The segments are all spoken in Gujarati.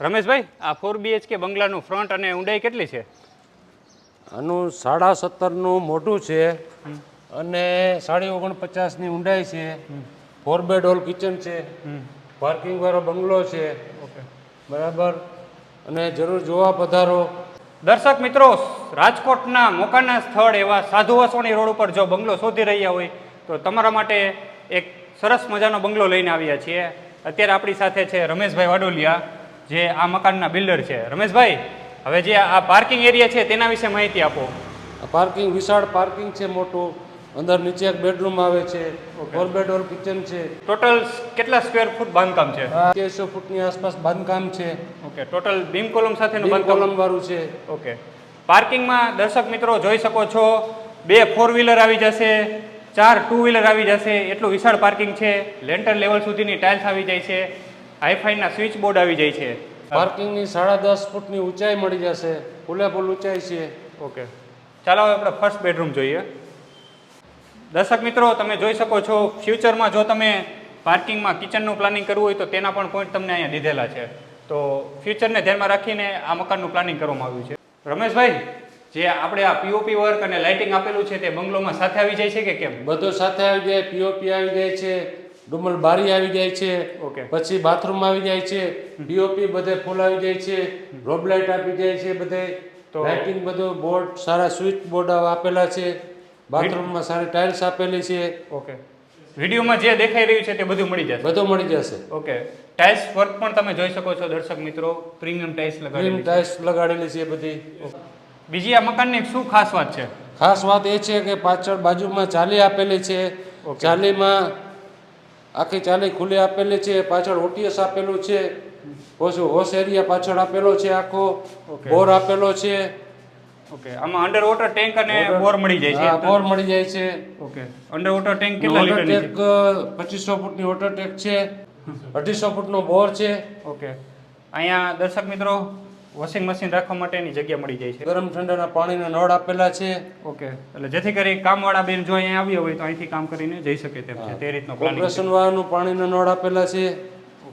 રમેશભાઈ આ ફોર બીએચકે બંગલાનું ફ્રન્ટ અને ઊંડાઈ કેટલી છે? આનું સાડા સત્તરનું મોટું છે અને સાડી ઓગણપચાસની ઊંડાઈ છે. ફોર બેડ હોલ કિચન છે. પાર્કિંગ વાળો બંગલો છે. ઓકે. બરાબર. અને જરૂર જોવા પધારો. દર્શક મિત્રો રાજકોટના મોકાના સ્થળ એવા સાધુ વસોણી રોડ ઉપર જો બંગલો શોધી રહ્યા હોય તો તમારા માટે એક સરસ મજાનો બંગલો લઈને આવ્યા છીએ. અત્યારે આપણી સાથે છે રમેશભાઈ વાડોલિયા. જે આ મકાનના બિલ્ડર છે. રમેશભાઈ હવે જે આ પાર્કિંગ એરિયા છે તેના વિશે માહિતી આપો. પાર્કિંગ વિશાળ પાર્કિંગ છે મોટું. અંદર નીચે એક બેડરૂમ આવે છે. ફોર બેડ ઓર કિચન છે. ટોટલ કેટલા સ્ક્વેર ફૂટ બાંધકામ છે? તેરસો ફૂટની આસપાસ બાંધકામ છે. ઓકે ટોટલ બીમ કોલમ સાથેનું બાંધકામ? કોલમ વાળું છે. ઓકે પાર્કિંગમાં દર્શક મિત્રો જોઈ શકો છો બે ફોર વ્હીલર આવી જશે ચાર ટુ વ્હીલર આવી જશે એટલું વિશાળ પાર્કિંગ છે. લેન્ટર લેવલ સુધીની ટાઇલ્સ આવી જાય છે. હાઈફાઈના સ્વિચ બોર્ડ આવી જાય છે. પાર્કિંગની સાડા દસ ફૂટની ઊંચાઈ મળી જશે. ફૂલે ફૂલ ઊંચાઈ છે. ઓકે. ચાલો હવે આપણે ફર્સ્ટ બેડરૂમ જોઈએ. દર્શક મિત્રો તમે જોઈ શકો છો ફ્યુચરમાં જો તમે પાર્કિંગમાં કિચનનું પ્લાનિંગ કરવું હોય તો તેના પણ પોઈન્ટ તમને અહીંયા દીધેલા છે. તો ફ્યુચરને ધ્યાનમાં રાખીને આ મકાનનું પ્લાનિંગ કરવામાં આવ્યું છે. રમેશભાઈ જે આપણે આ પીઓપી વર્ક અને લાઇટિંગ આપેલું છે તે બંગલોમાં સાથે આવી જાય છે કે કેમ? બધું સાથે આવી જાય પીઓપી આવી જાય છે. ડુમલ બારી આવી જાય છે ઓકે. પછી બાથરૂમ આવી જાય છે ડીઓપી બધે ફૂલ આવી જાય છે રોબ લાઇટ આપી જાય છે બધે. તો- લાઇટિંગ બધું બોર્ડ સારા સ્વિચ બોર્ડ આપેલા છે. બાથરૂમમાં સારી ટાઇલ્સ આપેલી છે. ઓકે. વિડીયોમાં જે દેખાઈ રહ્યું છે તે બધું મળી જશે? બધું મળી જશે. ઓકે. ટાઇલ્સ વર્ક પણ તમે જોઈ શકો છો દર્શક મિત્રો. પ્રીમિયમ ટાઇલ્સ લગાડેલી છે. ટાઇલ્સ લગાડેલી છે બધી. બીજી આ મકાનની શું ખાસ વાત છે? ખાસ વાત એ છે કે પાછળ બાજુમાં ચાલી આપેલી છે. ચાલીમાં આખી ચાલી ખુલ્લી આપેલી છે પાછળ ઓટીએસ આપેલું છે. પછી હોસ એરિયા પાછળ આપેલો છે આખો. બોર આપેલો છે. ઓકે આમાં અંડર વોટર ટેન્ક અને બોર મળી જાય છે. બોર મળી જાય છે. ઓકે અંડર વોટર ટેન્ક કેટલા લીટરની છે ટેક પચીસો ફૂટની વોટર ટેન્ક છે. અઢીસો ફૂટનો બોર છે. ઓકે અહીંયા દર્શક મિત્રો વોશિંગ મશીન રાખવા માટેની જગ્યા મળી જાય છે. ગરમ ઠંડાના પાણીના નળ આપેલા છે. ઓકે. એટલે જેથી કરી કામવાળા બેન જો અહીંયા આવ્યા હોય તો અહીંથી કામ કરીને જઈ શકે તેમ છે. તે રીતનો કોર્પોરેશન વાળાનું પાણીના નળ આપેલા છે.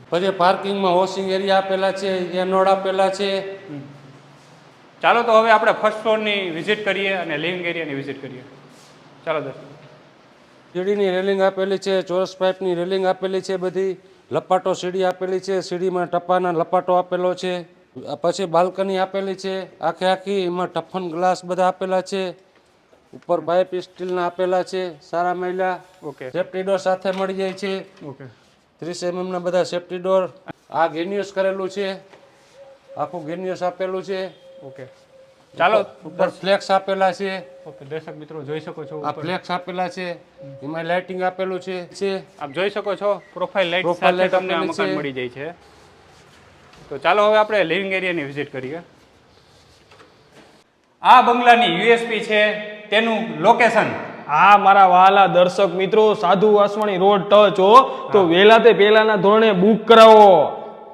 પછી પાર્કિંગમાં વોશિંગ એરિયા આપેલા છે ત્યાં નળ આપેલા છે. ચાલો તો હવે આપણે ફર્સ્ટ ફ્લોરની વિઝિટ કરીએ અને લિવિંગ એરિયાની વિઝિટ કરીએ. ચાલો દર્શક. સીડીની રેલિંગ આપેલી છે ચોરસ પાઇપની રેલિંગ આપેલી છે બધી. લપાટો સીડી આપેલી છે સીડીમાં ટપાના લપાટો આપેલો છે. પછી બાલ્કની આપેલી છે આખે આખી એમાં ટફન ગ્લાસ બધા આપેલા છે ઉપર પાઇપ સ્ટીલના આપેલા છે સારા મહિલા ઓકે સેફ્ટી ડોર સાથે મળી જાય છે. ઓકે ત્રીસ એમએમના બધા સેફ્ટી ડોર આ ગેનિયસ કરેલું છે. આખું ગેનિયસ આપેલું છે. ઓકે ચાલો ઉપર ફ્લેક્સ આપેલા છે. ઓકે દર્શક મિત્રો જોઈ શકો છો આ ફ્લેક્સ આપેલા છે. એમાં લાઇટિંગ આપેલું છે. છે આપ જોઈ શકો છો પ્રોફાઇલ લાઇટ સાથે તમને આ મકાન મળી જાય છે. તો ચાલો હવે આપણે લિવિંગ એરિયાની વિઝિટ કરીએ. આ બંગલાની યુએસપી છે તેનું લોકેશન આ મારા વાલા દર્શક મિત્રો સાધુ વાસવાણી રોડ ટચ હો તો વહેલા તે પહેલાના ધોરણે બુક કરાવો.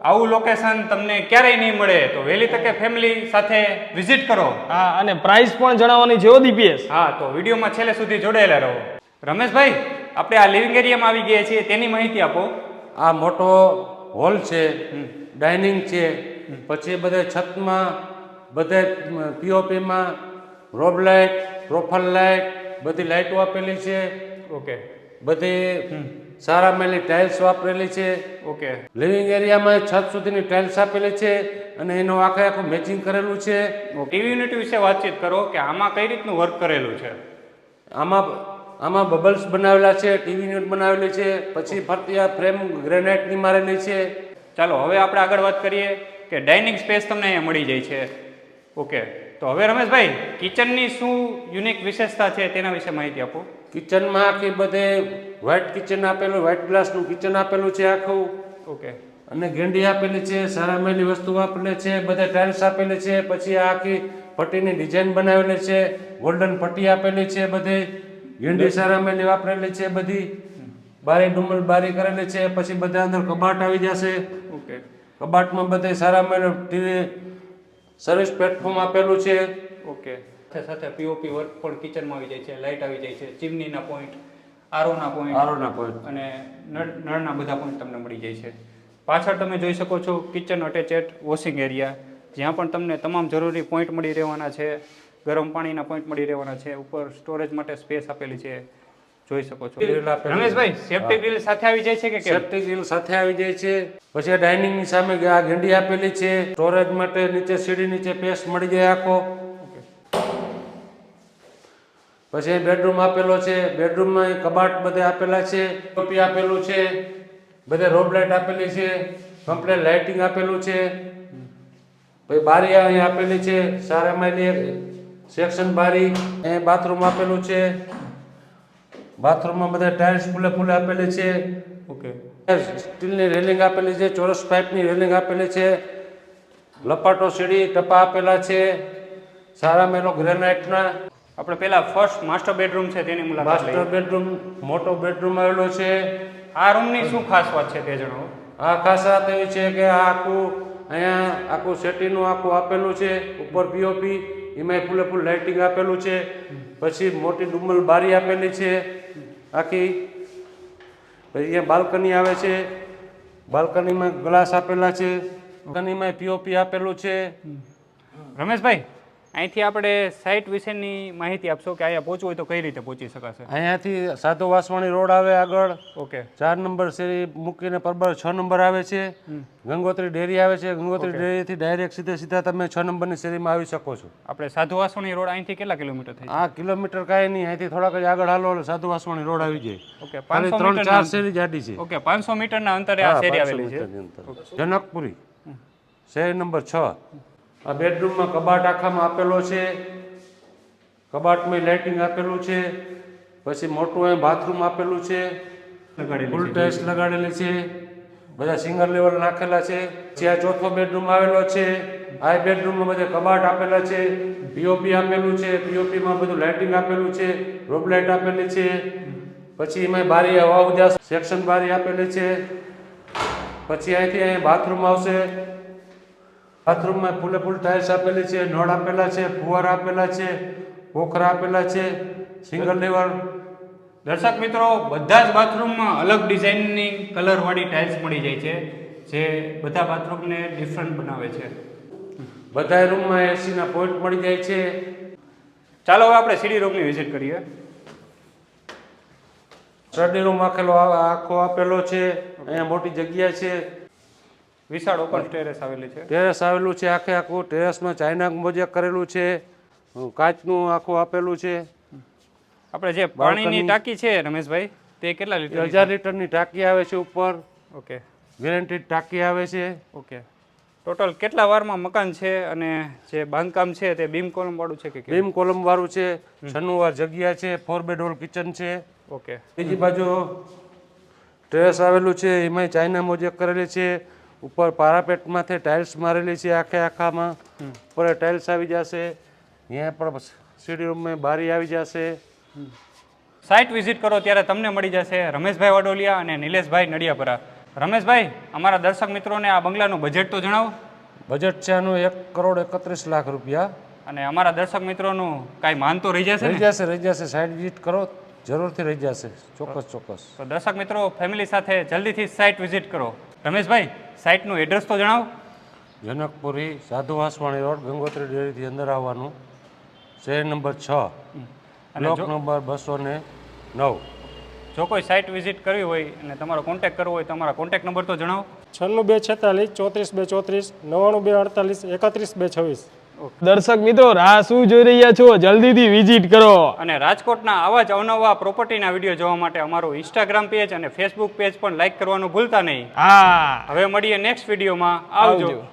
આવું લોકેશન તમને ક્યારેય નહીં મળે તો વહેલી તકે ફેમિલી સાથે વિઝિટ કરો. હા અને પ્રાઇસ પણ જણાવવાની છે હો હા તો વિડીયોમાં છેલ્લે સુધી જોડાયેલા રહો. રમેશભાઈ આપણે આ લિવિંગ એરિયામાં આવી ગયા છીએ તેની માહિતી આપો. આ મોટો હોલ છે. ડાઇનિંગ છે. પછી બધે છતમાં બધે પીઓપીમાં રોબ લાઇટ પ્રોફાઇલ લાઇટ બધી લાઇટો આપેલી છે. ઓકે. બધી સારા મેલી ટાઇલ્સ વાપરેલી છે. ઓકે. લિવિંગ એરિયામાં છત સુધીની ટાઇલ્સ આપેલી છે અને એનું આખે આખું મેચિંગ કરેલું છે. ટીવી યુનિટ વિશે વાતચીત કરો કે આમાં કઈ રીતનું વર્ક કરેલું છે? આમાં આમાં બબલ્સ બનાવેલા છે ટીવી યુનિટ બનાવેલી છે પછી ફરતી આ ફ્રેમ ગ્રેનાઇટની મારેલી છે. ચાલો હવે આપણે આગળ વાત કરીએ કે ડાઇનિંગ સ્પેસ તમને અહીંયા મળી જાય છે. ઓકે તો હવે રમેશભાઈ કિચનની શું યુનિક વિશેષતા છે તેના વિશે માહિતી આપો. કિચનમાં આખી બધે વ્હાઇટ કિચન આપેલું વ્હાઇટ ગ્લાસનું કિચન આપેલું છે આખું. ઓકે. અને ગેંડી આપેલી છે સારા મેલી વસ્તુ આપેલી છે બધા ટાઇલ્સ આપેલી છે પછી આખી પટ્ટીની ડિઝાઇન બનાવેલી છે ગોલ્ડન પટ્ટી આપેલી છે બધે ગેંડી સારા મેલી વાપરેલી છે બધી. બારી ડુમલ બારી કરેલી છે પછી બધા અંદર કબાટ આવી જશે. ઓકે. કબાટમાં બધે સારા ટીવી સર્વિસ પ્લેટફોર્મ આપેલું છે. ઓકે. સાથે સાથે પીઓપી વર્ક પણ કિચનમાં આવી જાય છે લાઇટ આવી જાય છે ચીમનીના પોઈન્ટ આરોના પોઈન્ટ આરોના પોઈન્ટ અને નળ નળના બધા પોઈન્ટ તમને મળી જાય છે. પાછળ તમે જોઈ શકો છો કિચન અટેચેડ વોશિંગ એરિયા જ્યાં પણ તમને તમામ જરૂરી પોઈન્ટ મળી રહેવાના છે. ગરમ પાણીના પોઈન્ટ મળી રહેવાના છે. ઉપર સ્ટોરેજ માટે સ્પેસ આપેલી છે. જોઈ શકો છો. આપેલી છે. રમેશભાઈ સેફ્ટી ગ્રીલ સાથે આવી જાય છે કે સેફ્ટી ગ્રીલ સાથે આવી જાય છે. પછી ડાઇનિંગની સામે આ ગંડી આપેલી છે. સ્ટોરેજ માટે નીચે સીડી નીચે પેસ્ટ મળી જાય આખો. પછી બેડરૂમ આપેલો છે. બેડરૂમમાં કબાટ બધે આપેલા છે. ટોપી આપેલું છે. બધે રોબ લાઇટ આપેલી છે. કમ્પ્લેટ લાઇટિંગ આપેલું છે. પછી બારી અહીં આપેલી છે. સારામાં સેક્શન બારી. એ બાથરૂમ આપેલું છે. બાથરૂમમાં બધા ટાઇલ્સ ફૂલે ફૂલે આપેલી છે. ઓકે. સ્ટીલની રેલિંગ આપેલી છે ચોરસ પાઇપની રેલિંગ આપેલી છે લપાટો સીડી ટપા આપેલા છે સારા મેલો ગ્રેનાઇટના. આપણે પહેલા ફર્સ્ટ માસ્ટર બેડરૂમ છે તેની મુલાકાત માસ્ટર બેડરૂમ મોટો બેડરૂમ આવેલો છે. આ રૂમની શું ખાસ વાત છે તે જણાવો? આ ખાસ વાત એવી છે કે આ આખું અહીંયા આખું સેટીનું આખું આપેલું છે ઉપર પીઓપી એમાંય ફૂલે ફૂલ લાઇટિંગ આપેલું છે. પછી મોટી ડુમ્બલ બારી આપેલી છે, આખી. પછી અહીંયા બાલ્કની આવે છે, બાલ્કનીમાં ગ્લાસ આપેલા છે, બાલ્કનીમાં પીઓપી આપેલું છે. રમેશભાઈ અહીંથી આપણે સાઇટ વિશેની માહિતી આપશો કે અહીંયા પહોંચવું હોય તો કઈ રીતે પહોંચી શકાશે? અહીંયાથી સાધુ વાસવાણી રોડ આવે આગળ. ઓકે. ચાર નંબર શેરી મૂકીને પરબર છ નંબર આવે છે. ગંગોત્રી ડેરી આવે છે. ગંગોત્રી ડેરીથી ડાયરેક્ટ સીધે સીધા તમે છ નંબરની શેરીમાં આવી શકો છો. આપણે સાધુ વાસવાણી રોડ અહીંથી કેટલા કિલોમીટર થાય આ કિલોમીટર કાંઈ નહીં. અહીંથી થોડાક જ આગળ હાલો એટલે સાધુ વાસવાણી રોડ આવી જાય. ઓકે પાંચસો ત્રણ ચાર શેરી જાડી છે. ઓકે પાંચસો મીટરના અંતરે આ શેરી આવેલી છે. જનકપુરી. શેરી નંબર છ. આ બેડરૂમમાં કબાટ આખામાં આપેલો છે. કબાટમાં લાઇટિંગ આપેલું છે. પછી મોટું અહીં બાથરૂમ આપેલું છે. ફૂલ ટાઇલ્સ લગાડેલી છે. બધા સિંગલ લેવલ નાખેલા છે. જ્યાં ચોથો બેડરૂમ આવેલો છે આ બેડરૂમમાં બધા કબાટ આપેલા છે. પીઓપી આપેલું છે. પીઓપીમાં બધું લાઇટિંગ આપેલું છે. રોબ લાઇટ આપેલી છે. પછી એમાં બારી હવા ઉજાસ સેક્શન બારી આપેલી છે. પછી અહીંથી અહીં બાથરૂમ આવશે. બાથરૂમમાં ફૂલે ફૂલ ટાઇલ્સ આપેલી છે, નળ આપેલા છે, ફુવારા આપેલા છે, પોખરા આપેલા છે, સિંગલ લેવલ. દર્શક મિત્રો, બધા જ બાથરૂમમાં અલગ ડિઝાઇનની કલરવાળી ટાઇલ્સ મળી જાય છે, જે બધા બાથરૂમને ડિફરન્ટ બનાવે છે. બધા રૂમમાં એસીના પોઈન્ટ મળી જાય છે. ચાલો હવે આપણે સીડી રૂમની વિઝિટ કરીએ. સ્ટડી રૂમ આખેલો આખો આપેલો છે, અહીંયા મોટી જગ્યા છે. વિશાળ ઓપન ટેરેસ આવેલી છે. ટેરેસ આવેલું છે આખે આખું. ટેરેસમાં ચાઇના મોજેક કરેલું છે. કાચનું આખું આપેલું છે. આપણે જે પાણીની ટાંકી છે રમેશભાઈ તે કેટલા લીટર હજાર લીટરની ટાંકી આવે છે ઉપર. ઓકે. ગેરંટીડ ટાંકી આવે છે. ઓકે. ટોટલ કેટલા વારમાં મકાન છે અને જે બાંધકામ છે તે બીમ કોલમ વાળું છે કે? બીમ કોલમ વાળું છે. છન્નું વાર જગ્યા છે. ફોર બેડ હોલ કિચન છે. ઓકે. બીજી બાજુ ટેરેસ આવેલું છે. એમાંય ચાઇના મોજેક કરેલી છે. ઉપર પારાપેટમાંથી ટાઇલ્સ મારેલી છે આખે આખામાં. ઉપર ટાઇલ્સ આવી જશે. અહીંયા પણ સીડી રૂમમાં બારી આવી જશે. સાઇટ વિઝિટ કરો ત્યારે તમને મળી જશે રમેશભાઈ વાડોલિયા અને નિલેશભાઈ નડિયાપરા. રમેશભાઈ અમારા દર્શક મિત્રોને આ બંગલાનું બજેટ તો જણાવો. બજેટ છે આનું એક કરોડ એકત્રીસ લાખ રૂપિયા. અને અમારા દર્શક મિત્રોનું કાંઈ માન તો રહી જશે રહી જશે રહી જશે. સાઇટ વિઝિટ કરો જરૂરથી રહી જશે. ચોક્કસ ચોક્કસ. તો દર્શક મિત્રો ફેમિલી સાથે જલ્દીથી સાઇટ વિઝિટ કરો. રમેશભાઈ સાઇટનું એડ્રેસ તો જણાવો. જનકપુરી સાધુ વાસવાણી રોડ ગંગોત્રી ડેરીથી અંદર આવવાનું. શહેર નંબર છ બ્લોક નંબર બસો ને નવ. જો કોઈ સાઇટ વિઝિટ કરવી હોય અને તમારો કોન્ટેક્ટ કરવો હોય તમારા અમારા કોન્ટેક્ટ નંબર તો જણાવો. છન્નું બે છેતાલીસ ચોત્રીસ બે ચોત્રીસ નવ્વાણું બે અડતાલીસ એકત્રીસ બે છવ્વીસ. દર્શક મિત્રો રાહ શું જોઈ રહ્યા છો? જલ્દીથી વિઝિટ કરો. અને રાજકોટના આવા જ અવનવા પ્રોપર્ટીના વીડિયો જોવા માટે અમારું ઇન્સ્ટાગ્રામ પેજ અને ફેસબુક પેજ પણ લાઈક કરવાનું ભૂલતા નહીં. હા. હવે મળીએ નેક્સ્ટ વિડીયોમાં આવજો. આવજો.